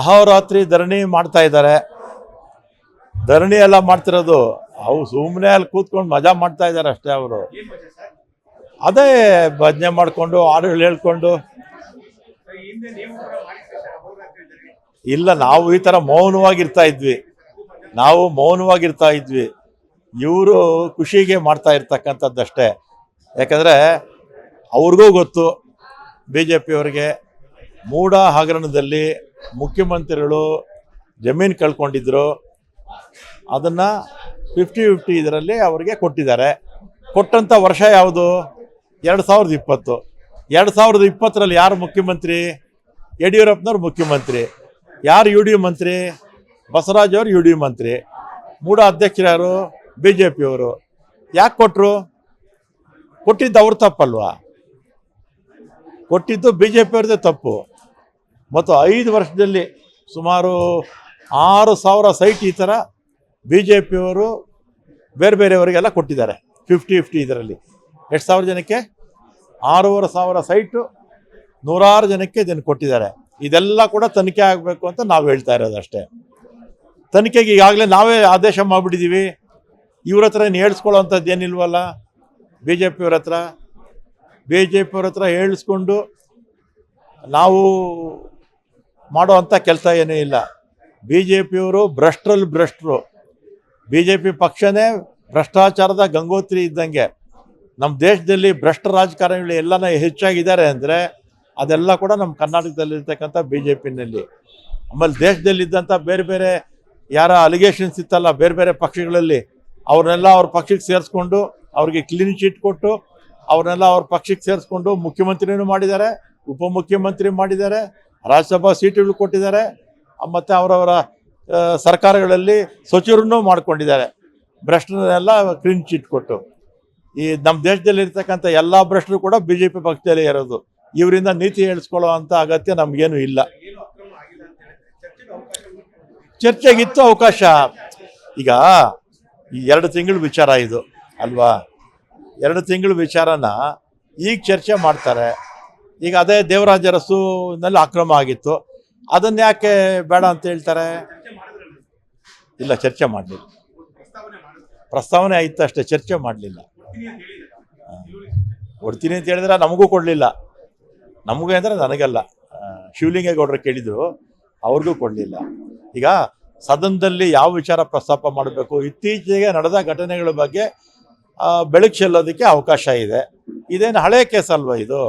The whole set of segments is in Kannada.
ಅಹೋರಾತ್ರಿ ಧರಣಿ ಮಾಡ್ತಾ ಇದ್ದಾರೆ. ಧರಣಿ ಎಲ್ಲ ಮಾಡ್ತಿರೋದು, ಅವು ಸುಮ್ಮನೆ ಅಲ್ಲಿ ಕೂತ್ಕೊಂಡು ಮಜಾ ಮಾಡ್ತಾ ಇದ್ದಾರೆ ಅಷ್ಟೇ ಅವರು. ಅದೇ ಭಜನೆ ಮಾಡಿಕೊಂಡು, ಹಾಡುಗಳು ಹೇಳ್ಕೊಂಡು. ಇಲ್ಲ, ನಾವು ಈ ಥರ ಮೌನವಾಗಿರ್ತಾ ಇದ್ವಿ. ನಾವು ಮೌನವಾಗಿರ್ತಾ ಇದ್ವಿ. ಇವರು ಖುಷಿಗೆ ಮಾಡ್ತಾ ಇರ್ತಕ್ಕಂಥದ್ದಷ್ಟೇ. ಯಾಕಂದರೆ ಅವ್ರಿಗೂ ಗೊತ್ತು ಬಿ ಜೆ ಪಿಯವರಿಗೆ ಮೂಡ ಹಗರಣದಲ್ಲಿ ಮುಖ್ಯಮಂತ್ರಿಗಳು ಜಮೀನು ಕಳ್ಕೊಂಡಿದ್ರು, ಅದನ್ನು ಫಿಫ್ಟಿ ಫಿಫ್ಟಿ ಇದರಲ್ಲಿ ಅವರಿಗೆ ಕೊಟ್ಟಿದ್ದಾರೆ. ಕೊಟ್ಟಂಥ ವರ್ಷ ಯಾವುದು? ಎರಡು ಸಾವಿರದ ಇಪ್ಪತ್ತು. ಎರಡು ಸಾವಿರದ ಇಪ್ಪತ್ತರಲ್ಲಿ ಯಾರು ಮುಖ್ಯಮಂತ್ರಿ? ಯಡಿಯೂರಪ್ಪನವ್ರು ಮುಖ್ಯಮಂತ್ರಿ. ಯಾರು ಯು ಡಿ ಮಂತ್ರಿ? ಬಸವರಾಜ್ ಅವರು ಯು ಡಿ ಮಂತ್ರಿ. ಮೂಡ ಅಧ್ಯಕ್ಷರು ಯಾರು? ಬಿ ಜೆ ಪಿಯವರು ಯಾಕೆ ಕೊಟ್ಟರು ಕೊಟ್ಟಿದ್ದು ಅವ್ರ ತಪ್ಪಲ್ವಾ? ಕೊಟ್ಟಿದ್ದು ಬಿ ಜೆ ಪಿಯವ್ರದ್ದೇ ತಪ್ಪು. ಮತ್ತು ಐದು ವರ್ಷದಲ್ಲಿ ಸುಮಾರು ಆರು ಸಾವಿರ ಸೈಟ್ ಈ ಥರ ಬಿ ಜೆ ಪಿಯವರು ಬೇರೆ ಬೇರೆಯವರಿಗೆಲ್ಲ ಕೊಟ್ಟಿದ್ದಾರೆ. ಫಿಫ್ಟಿ ಫಿಫ್ಟಿ ಇದರಲ್ಲಿ. ಎಷ್ಟು ಸಾವಿರ ಜನಕ್ಕೆ? ಆರೂವರೆ ಸಾವಿರ ಸೈಟು ನೂರಾರು ಜನಕ್ಕೆ ಇದನ್ನು ಕೊಟ್ಟಿದ್ದಾರೆ. ಇದೆಲ್ಲ ಕೂಡ ತನಿಖೆ ಆಗಬೇಕು ಅಂತ ನಾವು ಹೇಳ್ತಾ ಇರೋದು ಅಷ್ಟೇ. ತನಿಖೆಗೆ ಈಗಾಗಲೇ ನಾವೇ ಆದೇಶ ಮಾಡಿಬಿಟ್ಟಿದ್ದೀವಿ. ಇವ್ರ ಹತ್ರ ಏನು ಹೇಳ್ಸ್ಕೊಳ್ಳೋವಂಥದ್ದು ಏನಿಲ್ವಲ್ಲ? ಬಿ ಜೆ ಪಿಯವ್ರ ಹತ್ರ. ಬಿ ಜೆ ಪಿಯವ್ರ ಹತ್ರ ಹೇಳಿಸ್ಕೊಂಡು ನಾವು ಮಾಡೋ ಅಂಥ ಕೆಲಸ ಏನೂ ಇಲ್ಲ. ಬಿ ಜೆ ಪಿಯವರು ಭ್ರಷ್ಟರಲ್ಲಿ ಭ್ರಷ್ಟರು. ಬಿ ಜೆ ಪಿ ಪಕ್ಷನೇ ಭ್ರಷ್ಟಾಚಾರದ ಗಂಗೋತ್ರಿ ಇದ್ದಂಗೆ. ನಮ್ಮ ದೇಶದಲ್ಲಿ ಭ್ರಷ್ಟ ರಾಜಕಾರಣಿಗಳು ಎಲ್ಲನ ಹೆಚ್ಚಾಗಿದ್ದಾರೆ ಅಂದರೆ ಅದೆಲ್ಲ ಕೂಡ ನಮ್ಮ ಕರ್ನಾಟಕದಲ್ಲಿರ್ತಕ್ಕಂಥ ಬಿ ಜೆ ಪಿನಲ್ಲಿ ಆಮೇಲೆ ದೇಶದಲ್ಲಿದ್ದಂಥ ಬೇರೆ ಬೇರೆ ಯಾರ ಅಲಿಗೇಷನ್ಸ್ ಇತ್ತಲ್ಲ, ಬೇರೆ ಬೇರೆ ಪಕ್ಷಗಳಲ್ಲಿ, ಅವ್ರನ್ನೆಲ್ಲ ಅವ್ರ ಪಕ್ಷಕ್ಕೆ ಸೇರಿಸ್ಕೊಂಡು ಅವ್ರಿಗೆ ಕ್ಲೀನ್ ಚೀಟ್ ಕೊಟ್ಟು ಅವ್ರನ್ನೆಲ್ಲ ಅವ್ರ ಪಕ್ಷಕ್ಕೆ ಸೇರಿಸ್ಕೊಂಡು ಮುಖ್ಯಮಂತ್ರಿನೂ ಮಾಡಿದ್ದಾರೆ, ಉಪಮುಖ್ಯಮಂತ್ರಿ ಮಾಡಿದ್ದಾರೆ. ರಾಜ್ಯಸಭಾ ಸೀಟುಗಳು ಕೊಟ್ಟಿದ್ದಾರೆ. ಮತ್ತು ಅವರವರ ಸರ್ಕಾರಗಳಲ್ಲಿ ಸಚಿವರನ್ನು ಮಾಡ್ಕೊಂಡಿದ್ದಾರೆ. ಭ್ರಷ್ಟರನ್ನೆಲ್ಲ ಕ್ಲೀನ್ ಚೀಟ್ ಕೊಟ್ಟು. ಈ ನಮ್ಮ ದೇಶದಲ್ಲಿ ಇರ್ತಕ್ಕಂಥ ಎಲ್ಲ ಭ್ರಷ್ಟರು ಕೂಡ ಬಿ ಜೆ ಪಿ ಪಕ್ಷದಲ್ಲೇ ಇರೋದು. ಇವರಿಂದ ನೀತಿ ಹೇಳಿಸ್ಕೊಳ್ಳೋ ಅಂಥ ಅಗತ್ಯ ನಮಗೇನು ಇಲ್ಲ. ಚರ್ಚೆಗಿತ್ತು ಅವಕಾಶ. ಈಗ ಈ ಎರಡು ತಿಂಗಳು ವಿಚಾರ ಇದು, ಅಲ್ವಾ? ಎರಡು ತಿಂಗಳು ವಿಚಾರನ ಈಗ ಚರ್ಚೆ ಮಾಡ್ತಾರೆ. ಈಗ ಅದೇ ದೇವರಾಜ ಅರಸುನಲ್ಲಿ ಅಕ್ರಮ ಆಗಿತ್ತು. ಅದನ್ನ ಯಾಕೆ ಬೇಡ ಅಂತ ಹೇಳ್ತಾರೆ? ಇಲ್ಲ, ಚರ್ಚೆ ಮಾಡಲಿಲ್ಲ. ಪ್ರಸ್ತಾವನೆ ಆಯ್ತು ಅಷ್ಟೇ, ಚರ್ಚೆ ಮಾಡಲಿಲ್ಲ. ಕೊಡ್ತೀನಿ ಅಂತ ಹೇಳಿದ್ರೆ ನಮಗೂ ಕೊಡಲಿಲ್ಲ. ನಮಗೂ ಅಂದರೆ ನನಗಲ್ಲ. ಶಿವಲಿಂಗೇಗೌಡರು ಕೇಳಿದ್ರು, ಅವ್ರಿಗೂ ಕೊಡಲಿಲ್ಲ. ಈಗ ಸದನದಲ್ಲಿ ಯಾವ ವಿಚಾರ ಪ್ರಸ್ತಾಪ ಮಾಡಬೇಕು? ಇತ್ತೀಚೆಗೆ ನಡೆದ ಘಟನೆಗಳ ಬಗ್ಗೆ ಬೆಳಕು ಚೆಲ್ಲೋದಕ್ಕೆ ಅವಕಾಶ ಇದೆ. ಇದೇನು ಹಳೆ ಕೇಸ್ ಅಲ್ವಾ ಇದು?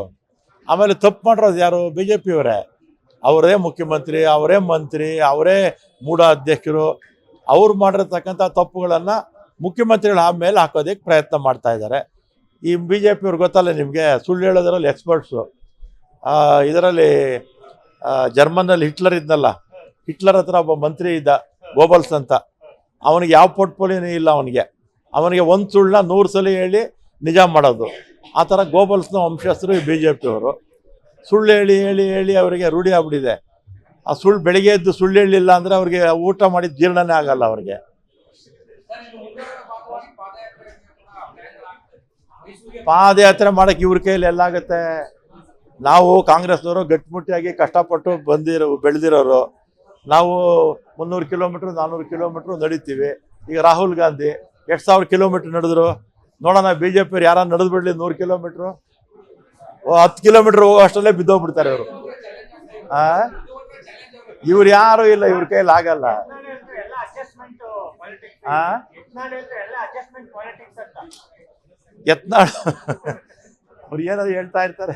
ಆಮೇಲೆ ತಪ್ಪು ಮಾಡಿರೋದು ಯಾರು? ಬಿ ಜೆ ಪಿಯವರೇ ಅವರೇ. ಮುಖ್ಯಮಂತ್ರಿ, ಅವರೇ ಮಂತ್ರಿ, ಅವರೇ ಮೂಢ ಅಧ್ಯಕ್ಷರು ಅವ್ರು ಮಾಡಿರತಕ್ಕಂಥ ತಪ್ಪುಗಳನ್ನು ಮುಖ್ಯಮಂತ್ರಿಗಳು ಆಮೇಲೆ ಹಾಕೋದಕ್ಕೆ ಪ್ರಯತ್ನ ಮಾಡ್ತಾ ಇದ್ದಾರೆ. ಈ ಬಿ ಜೆ ಪಿಯವ್ರು ಗೊತ್ತಲ್ಲ ನಿಮಗೆ? ಸುಳ್ಳು ಹೇಳೋದ್ರಲ್ಲಿ ಎಕ್ಸ್ಪರ್ಟ್ಸು ಇದರಲ್ಲಿ ಜರ್ಮನ್ನಲ್ಲಿ ಹಿಟ್ಲರ್ ಇದ್ನಲ್ಲ. ಹಿಟ್ಲರ್ ಹತ್ರ ಒಬ್ಬ ಮಂತ್ರಿ ಇದ್ದ, ಗೋಬಲ್ಸ್ ಅಂತ. ಅವನಿಗೆ ಯಾವ ಪೋರ್ಟ್ಫೋಲಿಯೋನೂ ಇಲ್ಲ ಅವನಿಗೆ. ಅವನಿಗೆ ಒಂದು ಸುಳ್ಳನ್ನ ನೂರು ಸಲ ಹೇಳಿ ನಿಜ ಮಾಡೋದು. ಆ ಥರ ಗೋಬಲ್ಸ್ನ ವಂಶಸ್ಥರು ಬಿ ಜೆ ಪಿಯವರು ಸುಳ್ಳು ಹೇಳಿ ಹೇಳಿ ಹೇಳಿ ಅವರಿಗೆ ರೂಢಿ ಆಗ್ಬಿಟ್ಟಿದೆ. ಆ ಸುಳ್ಳು ಬೆಳಿಗ್ಗೆ ಎದ್ದು ಸುಳ್ಳು ಹೇಳಿಲ್ಲ ಅಂದರೆ ಅವ್ರಿಗೆ ಊಟ ಮಾಡಿ ಜೀರ್ಣನೇ ಆಗಲ್ಲ ಅವ್ರಿಗೆ. ಪಾದಯಾತ್ರೆ ಮಾಡೋಕ್ಕೆ ಇವ್ರ ಕೈಯಲ್ಲಿ ಎಲ್ಲಾಗುತ್ತೆ ನಾವು ಕಾಂಗ್ರೆಸ್ನವರು ಗಟ್ಟಿಮುಟ್ಟಿಯಾಗಿ ಕಷ್ಟಪಟ್ಟು ಬಂದಿರೋ, ಬೆಳೆದಿರೋರು. ನಾವು ಮುನ್ನೂರು ಕಿಲೋಮೀಟ್ರ್ ನಾನ್ನೂರು ಕಿಲೋಮೀಟ್ರ್ ನಡೀತೀವಿ. ಈಗ ರಾಹುಲ್ ಗಾಂಧಿ ಎಷ್ಟು ಸಾವಿರ ಕಿಲೋಮೀಟ್ರ್ ನಡೆದ್ರು. ನೋಡೋಣ ಬಿ ಜೆ ಪಿಯವ್ರು ಯಾರು ನಡೆದು ಬಿಡಲಿ ನೂರು ಕಿಲೋಮೀಟ್ರು ಹತ್ತು ಕಿಲೋಮೀಟ್ರ್ ಹೋಗೋ ಅಷ್ಟರಲ್ಲೇ ಬಿದ್ದೋಗ್ಬಿಡ್ತಾರೆ ಇವರು. ಆ? ಇವ್ರು ಯಾರು ಇಲ್ಲ, ಇವ್ರ ಕೈಯಲ್ಲಿ ಆಗಲ್ಲ. ಆ? ಯತ್ನಾಳ್ ಅವ್ರು ಏನಾದ್ರು ಹೇಳ್ತಾ ಇರ್ತಾರೆ.